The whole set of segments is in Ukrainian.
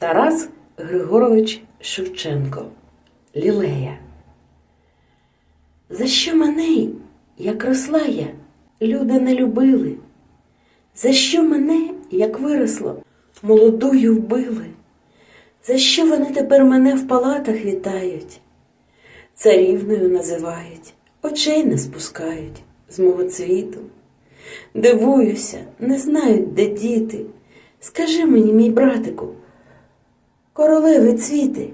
Тарас Григорович Шевченко Лілея. За що мене, як росла я, люди не любили? За що мене, як виросло, молодую вбили? За що вони тепер мене в палатах вітають? Царівною називають, очей не спускають з мого цвіту. Дивуюся, не знають, де діти. Скажи мені, мій братику, королеви цвіти.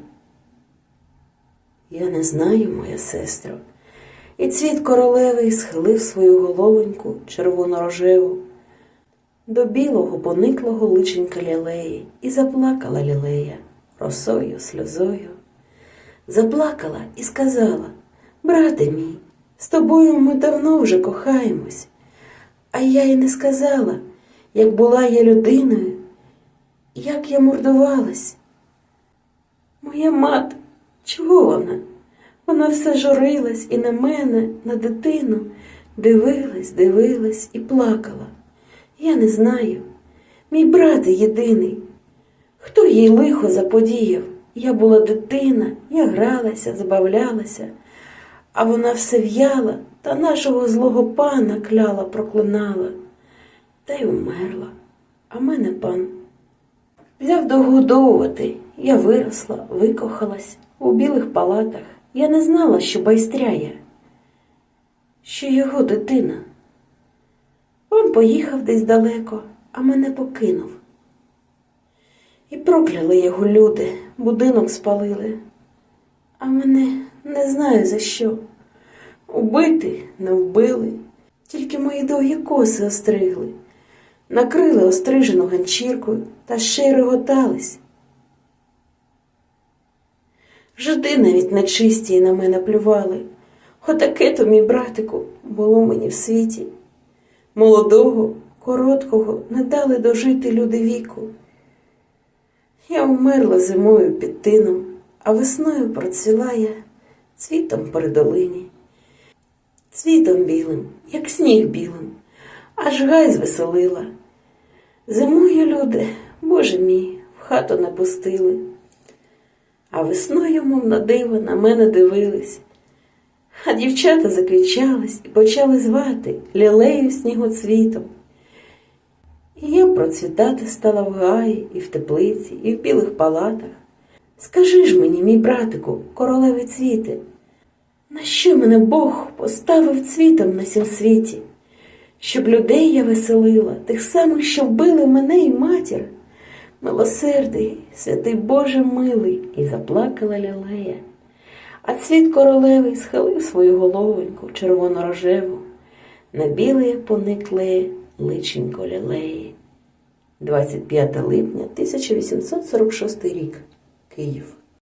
Я не знаю, моя сестро. І цвіт королеви схилив свою головоньку червоно-рожеву до білого пониклого личенька лілеї, і заплакала лілея росою, сльозою. Заплакала і сказала: Брате мій, з тобою ми давно вже кохаємось. А я й не сказала, як була я людиною, як я мордувалась. Моя мати, чого вона? Вона все журилась і на мене, на дитину, дивилась, дивилась і плакала. Я не знаю. Мій брат єдиний. Хто їй лихо заподіяв? Я була дитина, я гралася, забавлялася, а вона все в'яла та нашого злого пана кляла, проклинала, та й умерла. А мене пан взяв догодовувати. Я виросла, викохалась у білих палатах. Я не знала, що байстряє, що його дитина. Пан поїхав десь далеко, а мене покинув. І прокляли його люди, будинок спалили, а мене не знаю за що. Убити не вбили, тільки мої довгі коси остригли, накрили острижену ганчіркою та ще й реготались. Жиди навіть нечисті й на мене плювали. Отаке то, мій братику, було мені в світі. Молодого, короткого не дали дожити люди віку. Я умерла зимою під тином, а весною процвіла я цвітом при долині. Цвітом білим, як сніг білим, аж гай звеселила. Зимою люди, Боже мій, в хату не пустили. А весною, мов на диво, на мене дивились. А дівчата закричались і почали звати лілею снігоцвітом. І я процвітати стала в гаї, і в теплиці, і в білих палатах. Скажи ж мені, мій братику, королеві цвіти, на що мене Бог поставив цвітом на сім світі, щоб людей я веселила, тих самих, що вбили мене і матір, милосердий, святий Боже милий, і заплакала лілея. А цвіт королевий схилив свою головоньку червоно-рожеву, на біле поникле личенько лілеї. 25 липня 1846 рік. Київ.